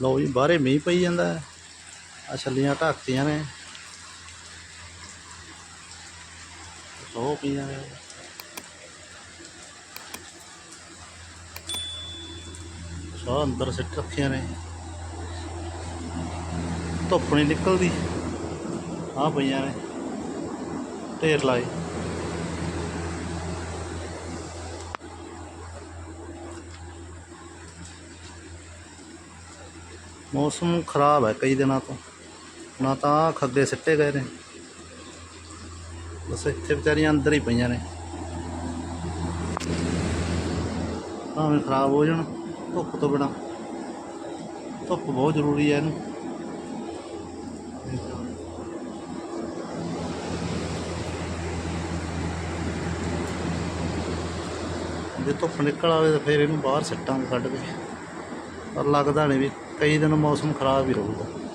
ਲਓ ਜੀ, ਬਾਹਰੇ ਮੀਂਹ ਪਈ ਜਾਂਦਾ ਆ ਛੱਲੀਆਂ ਢੱਕਤੀਆਂ ਨੇ। ਲੋ ਪਈਆਂ ਨੇ ਸਾਹ ਅੰਦਰ ਸਿੱਟ ਰੱਖੀਆਂ ਨੇ। ਧੁੱਪ ਨਹੀਂ ਨਿਕਲਦੀ। ਆ ਪਈਆਂ ਨੇ। ਢੇਰ ਲਾਏ। ਮੌਸਮ ਖਰਾਬ ਹੈ ਕਈ ਦਿਨਾਂ ਤੋਂ। ਨਾ ਤਾਂ ਖੱਗੇ ਸਿੱਟੇ ਗਏ ਨੇ। ਬਸ ਇੱਥੇ ਵਿਚਾਰੀਆਂ ਅੰਦਰ ਹੀ ਪਈਆਂ ਨੇ। ਭਾਵੇਂ ਖਰਾਬ ਹੋ ਜਾਣ, ਧੁੱਪ ਤੋਂ ਬਿਨਾ। ਧੁੱਪ ਬਹੁਤ ਜ਼ਰੂਰੀ ਹੈ ਇਹਨੂੰ। ਜੇ ਧੁੱਪ ਨਿਕਲ ਆਵੇ ਤਾਂ ਫਿਰ ਇਹਨੂੰ ਬਾਹਰ ਸਿੱਟਾਂਗੇ ਕੱਢ ਕੇ ਪਰ ਲੱਗਦਾ ਨਹੀਂ ਵੀ ਕਈ ਦਿਨ ਮੌਸਮ ਖਰਾਬ ਹੀ ਰਹੂਗਾ।